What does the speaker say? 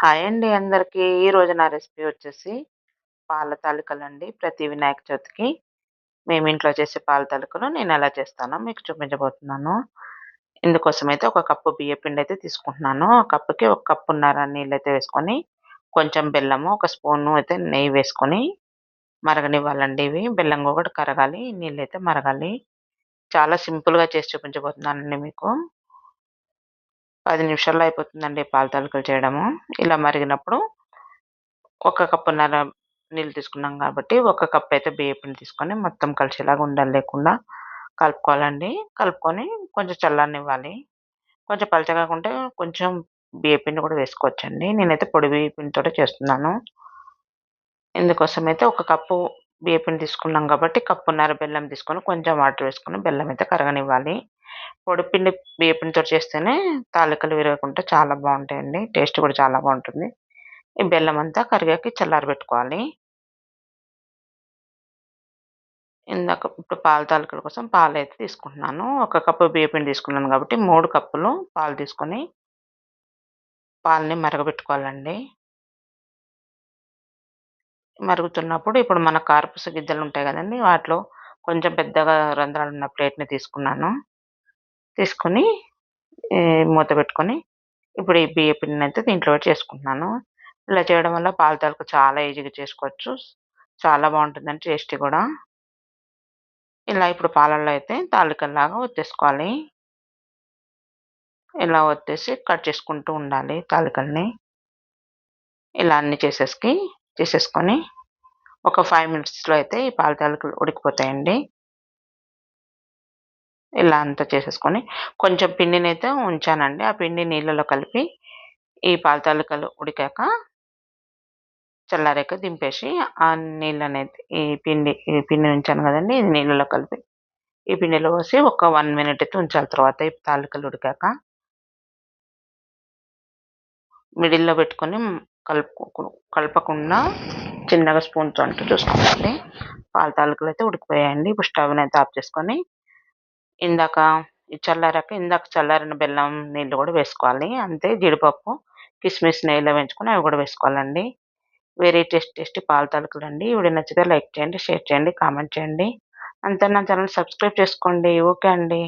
Hi అండి అందరికీ. ఈరోజు నా రెసిపీ వచ్చేసి పాల తాలికలండి. ప్రతి వినాయక చవితికి మేము ఇంట్లో చేసే పాల తాలికలు నేను ఎలా చేస్తానో మీకు చూపించబోతున్నాను. ఇందుకోసం అయితే ఒక కప్పు బియ్య పిండి అయితే తీసుకుంటున్నాను. ఆ కప్పుకి ఒక కప్పున్నర నీళ్ళు అయితే వేసుకొని కొంచెం బెల్లము ఒక స్పూను అయితే నెయ్యి వేసుకొని మరగనివ్వాలండి ఇవి. బెల్లం కూడా కరగాలి నీళ్ళు అయితే మరగాలి. చాలా సింపుల్గా చేసి చూపించబోతున్నానండి మీకు. పది నిమిషాల్లో అయిపోతుందండి పాల తాలికలు చేయడము. ఇలా మరిగినప్పుడు ఒక కప్పున్నర నీళ్ళు తీసుకున్నాం కాబట్టి ఒక కప్ అయితే బియ్యపిండి తీసుకొని మొత్తం కలిసేలాగా ఉండాలి లేకుండా కలుపుకోవాలండి. కలుపుకొని కొంచెం చల్లనివ్వాలి కొంచెం పలచగా ఉంటే కొంచెం బియ్యపిండి కూడా వేసుకోవచ్చండి. నేనైతే పొడి బియ్యపిండితో చేస్తున్నాను. ఇందుకోసం అయితే ఒక కప్పు బియ్యపిండి తీసుకున్నాం కాబట్టి కప్పున్నర బెల్లం తీసుకొని కొంచెం వాటర్ వేసుకొని బెల్లం అయితే కరగనివ్వాలి. పొడిపిండి బియ్యపిండితో చేస్తేనే తాలికలు విరగకుండా చాలా బాగుంటాయండి. టేస్ట్ కూడా చాలా బాగుంటుంది. ఈ బెల్లం అంతా కరిగాకి చల్లారబెట్టుకోవాలి ఇందాక ఇప్పుడు పాల తాలికల కోసం పాలు అయితే తీసుకుంటున్నాను. ఒక కప్పు బియ్యపిండి తీసుకున్నాను కాబట్టి మూడు కప్పులు పాలు తీసుకొని పాలని మరగబెట్టుకోవాలండి. మరుగుతున్నప్పుడు ఇప్పుడు మన కార్పుస గిద్దలు ఉంటాయి కదండి వాటిలో కొంచెం పెద్దగా రంధ్రాలు ఉన్న ప్లేట్ని తీసుకున్నాను. తీసుకొని మూత పెట్టుకొని ఇప్పుడు ఈ బియ్య పిండిని అయితే దీంట్లో చేసుకుంటున్నాను. ఇలా చేయడం వల్ల పాల తాలిక చాలా ఈజీగా చేసుకోవచ్చు. చాలా బాగుంటుందండి టేస్టీ కూడా. ఇలా ఇప్పుడు పాలల్లో అయితే తాలికల్లాగా వచ్చేసుకోవాలి ఇలా వచ్చేసి కట్ చేసుకుంటూ ఉండాలి తాలికల్ని. ఇలా అన్ని చేసేసి చేసేసుకొని ఒక ఫైవ్ మినిట్స్లో అయితే ఈ పాల తాలికలు ఉడికిపోతాయండి. ఇలా అంతా చేసేసుకొని కొంచెం పిండిని అయితే ఉంచానండి. ఆ పిండి నీళ్ళలో కలిపి ఈ పాలతాలికలు ఉడికాక చల్లారాక దింపేసి ఆ నీళ్ళు ఈ పిండి ఈ పిండి ఉంచాను కదండి ఇది నీళ్ళలో కలిపి ఈ పిండిలో పోసి ఒక వన్ మినిట్ అయితే ఉంచాలి. తర్వాత ఈ తాలికలు ఉడికాక మిడిల్లో పెట్టుకొని కలుపు కలపకుండా చిన్నగా స్పూన్తో అంటూ చూసుకోవాలి పాల తాలికలు అయితే ఉడికిపోయాయండి. ఇప్పుడు స్టవ్ని అయితే ఆఫ్ చేసుకొని ఇందాక చల్లారాక ఇందాక చల్లారిన బెల్లం నీళ్ళు కూడా వేసుకోవాలి. అంతే జీడిపప్పు కిస్మిస్ నెయ్యిలో వేయించుకుని అవి కూడా వేసుకోవాలండి. వెరీ టేస్ట్ టేస్టీ పాల తాలకులు అండి ఇవి నచ్చితే లైక్ చేయండి షేర్ చేయండి కామెంట్ చేయండి. అంతే నా ఛానల్ సబ్స్క్రైబ్ చేసుకోండి. ఓకే అండి.